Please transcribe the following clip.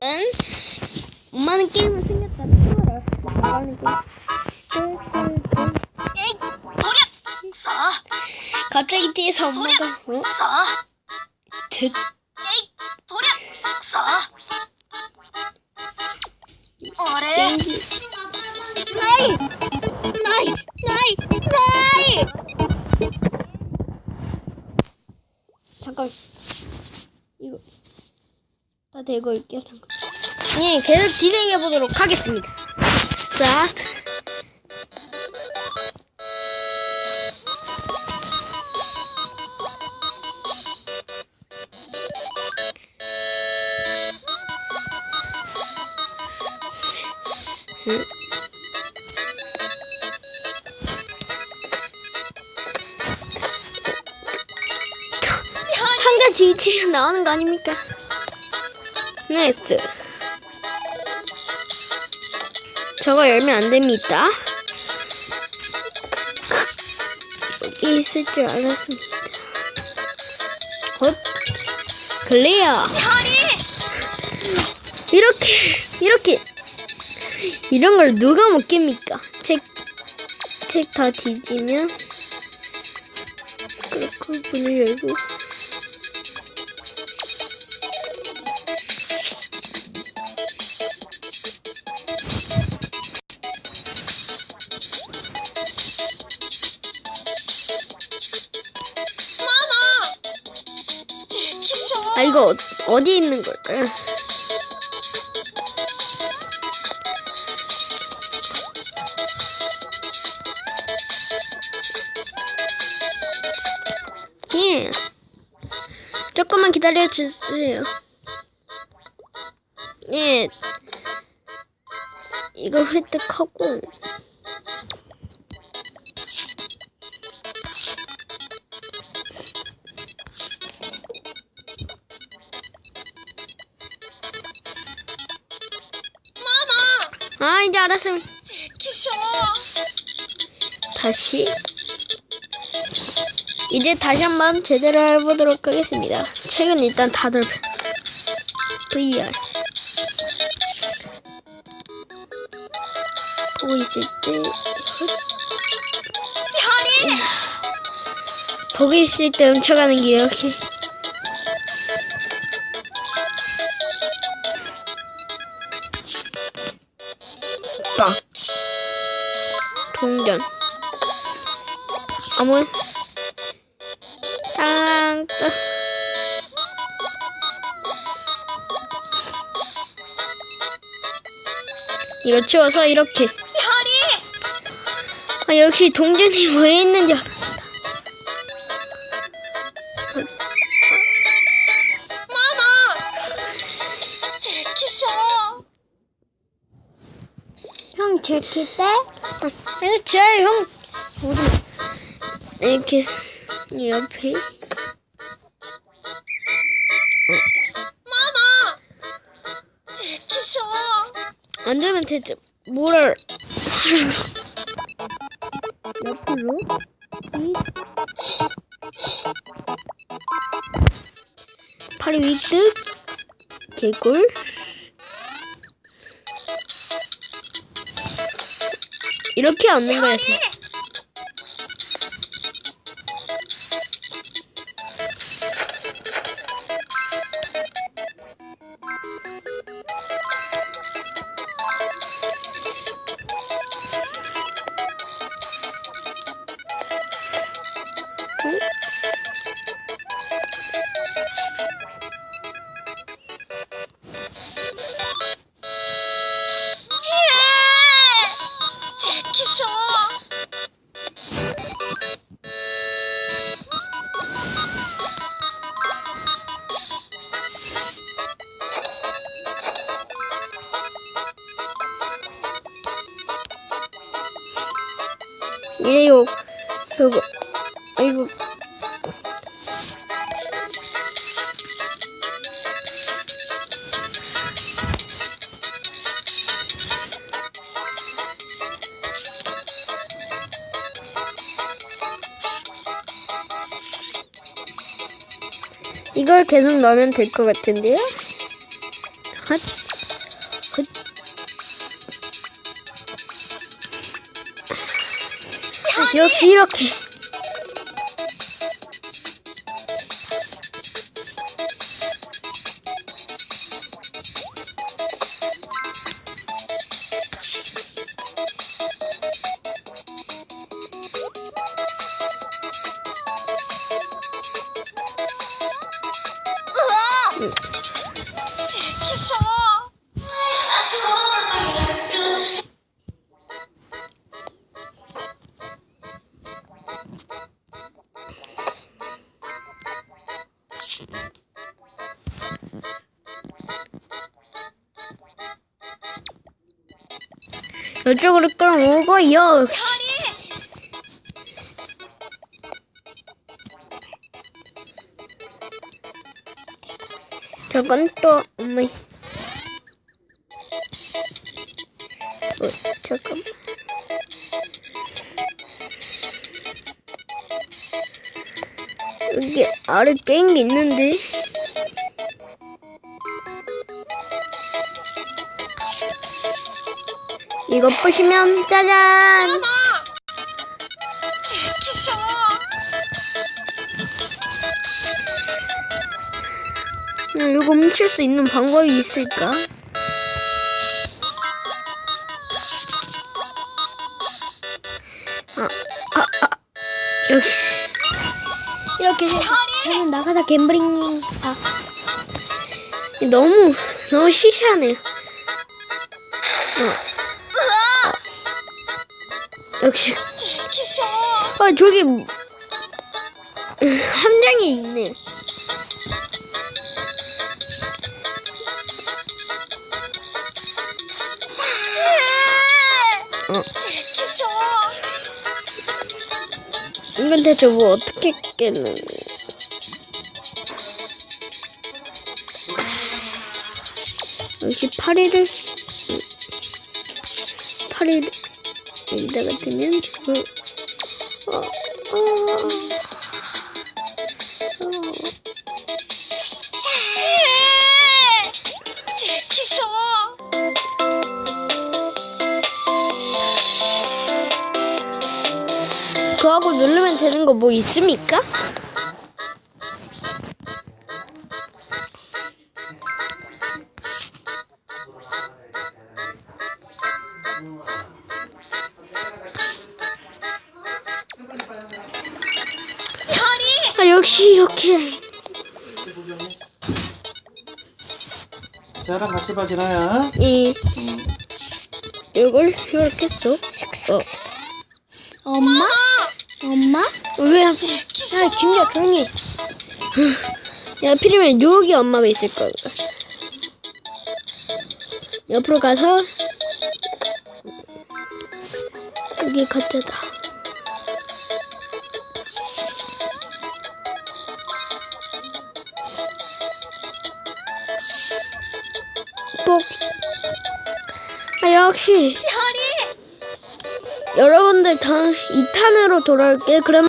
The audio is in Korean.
응? 엄마는 게임을 생겼다. 나가는 게임. 갑자기 뒤에서 엄마가 어? 나이! 잠깐 이거 다 올게요 잠깐. 네 계속 진행해 보도록 하겠습니다. 자. 음. 상자 지치면 나오는 거 아닙니까? 네스. 저거 열면 안 됩니다. 여기 있을 줄 알았습니다. 헛. 클리어. 이렇게, 이렇게. 이런 걸 누가 먹겠습니까? 책, 책 다 뒤지면. 그렇고, 문을 열고. 아, 이거 어, 어디 있는 걸까요? 예. 조금만 기다려 주세요. 예. 이걸 획득하고. 아, 이제 알았음. 다시. 이제 다시 한번 제대로 해보도록 하겠습니다. 책은 일단 다들 VR. 보고 있을 때, 별이! 보고 있을 때 훔쳐가는 게 이렇게. 동전. 아무. 땅. 땅. 이거 치워서 이렇게. 아, 역시 동전이 왜 있는지! 제키쇼! 형 들킬 때? 아니, 제 형. 어디? 이렇게 옆에. 마마! 제키쇼! 안 되면 대체 뭐를 옆으로 이 팔이 위뜩 개꿀 이렇게 얻는 거였어. 예! 제키쇼! 이거 이거 아이고 이걸 계속 넣으면 될 것 같은데요? 헛, 헛. 아, 역시 이렇게. 이쪽으로 끌어오고요. 저건 또 어머. 어, 잠깐. 여기 아래 게임기 있는데. 이거 보시면 짜잔. 음, 이거 훔칠 수 있는 방법이 있을까? 아, 아, 아, 역시. 나가다 갬블링. 아. 너무, 너무 시시하네요. 어. 어. 역시. 아, 저기, 음, 함정이 있네. 어. 이건 대체 뭐 어떻게 깨는 역시 파리를 파리를 여기다가 두면 어, 어, 어, 어. 제키쇼. 그거하고 누르면 되는 거 뭐 있습니까? 아 역시 이렇게 나랑 같이 봐, 진아야. 이 이걸 이렇게 써. 어. 엄마? 엄마? 왜? 야 김야 조용히. 야 필이면 여기 엄마가 있을 거야. 옆으로 가서 여기 가짜다. 역시. 여러분들 다 2탄으로 돌아올게. 그럼